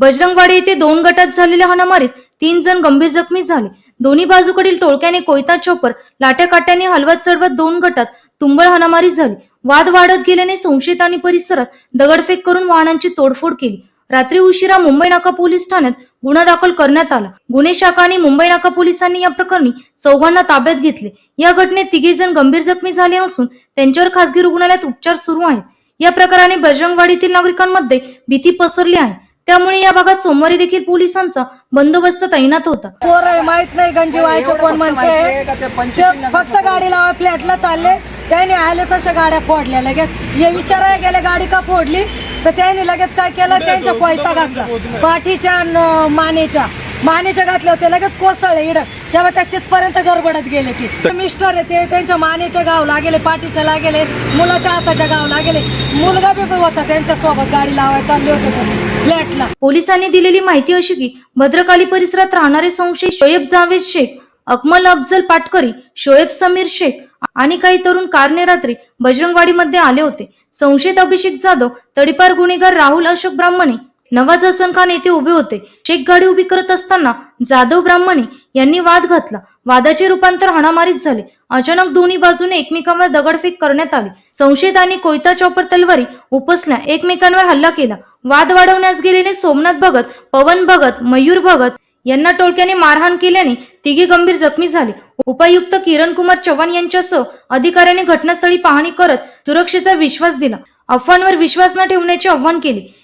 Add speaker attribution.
Speaker 1: बजरंगवाडी येथे दोन गटात झालेल्या हाणामारीत तीन जण गंभीर जखमी झाले. दोन्ही बाजूकडील टोळक्याने कोयता चोपर लाट्या काट्याने हलवत चढवत दोन गटात तुंबळ हाणामारी झाली. वाद वाढत गेल्याने संशयितांनी परिसरात दगडफेक करून वाहनांची तोडफोड केली. रात्री उशिरा मुंबई नाका पोलीस ठाण्यात गुन्हा दाखल करण्यात आला. गुन्हे शाखा आणि मुंबई नाका पोलिसांनी या प्रकरणी चौघांना ताब्यात घेतले. या घटनेत तिघे जण गंभीर जखमी झाले असून त्यांच्यावर खासगी रुग्णालयात उपचार सुरू आहेत. या प्रकाराने बजरंगवाडीतील नागरिकांमध्ये भीती पसरली आहे. त्यामुळे या भागात सोमवारी देखील पोलिसांचा बंदोबस्त तैनात होता.
Speaker 2: पोर आहे माहीत नाही गंजी व्हायचे कोण म्हणते. ते फक्त गाडी लावा फ्लॅटला चालले. त्याने आले तशा गाड्या फोडल्या लगेच. हे विचारायला गेले गाडी का फोडली? तर त्याने लगेच काय केलं? त्यांच्या कोयता घातला. पाठीच्या मानेच्या. मानेच्या घातल्या होत्या लगेच कोसळले इड. तेव्हा त्या तिथपर्यंत गडबडत गेले ती. मिस्टर आहे ते त्यांच्या मानेच्या गाव लागेले पाठीच्या लागेले मुलाच्या हाताच्या गाव लागेले. मुलगा बी होता त्यांच्यासोबत गाडी लावायला चालली होती. फ्लॅटला
Speaker 1: पोलिसांनी दिलेली माहिती अशी की भद्रकाली परिसरात राहणारे संशयित शोएब जावेद शेख अकमल अफजल पाटकरी शोएब समीर शेख आणि काही तरुण कारने रात्री बजरंगवाडीमध्ये आले होते. संशयित अभिषेक जाधव तडीपार गुन्हेगार राहुल अशोक ब्राह्मणे नवाज हसन खान येथे उभे होते. शेख गाडी उभी करत असताना जाधव ब्राह्मणे यांनी वाद घातला. वादाचे रूपांतर हाणामारीत झाले. अचानक दोन्ही बाजूने एकमेकांवर दगडफेक करण्यात आली. आणि कोयता चॉपर तलवारी उपसल्या एकमेकांवर हल्ला केला. वाद वाढवण्यास गेलेले सोमनाथ भगत पवन भगत मयूर भगत यांना टोळक्याने मारहाण केल्याने तिघे गंभीर जखमी झाले. उपायुक्त किरण कुमार चव्हाण यांच्यासह अधिकाऱ्यांनी घटनास्थळी पाहणी करत सुरक्षेचा विश्वास दिला. अफवांवर विश्वास न ठेवण्याचे आवाहन केले.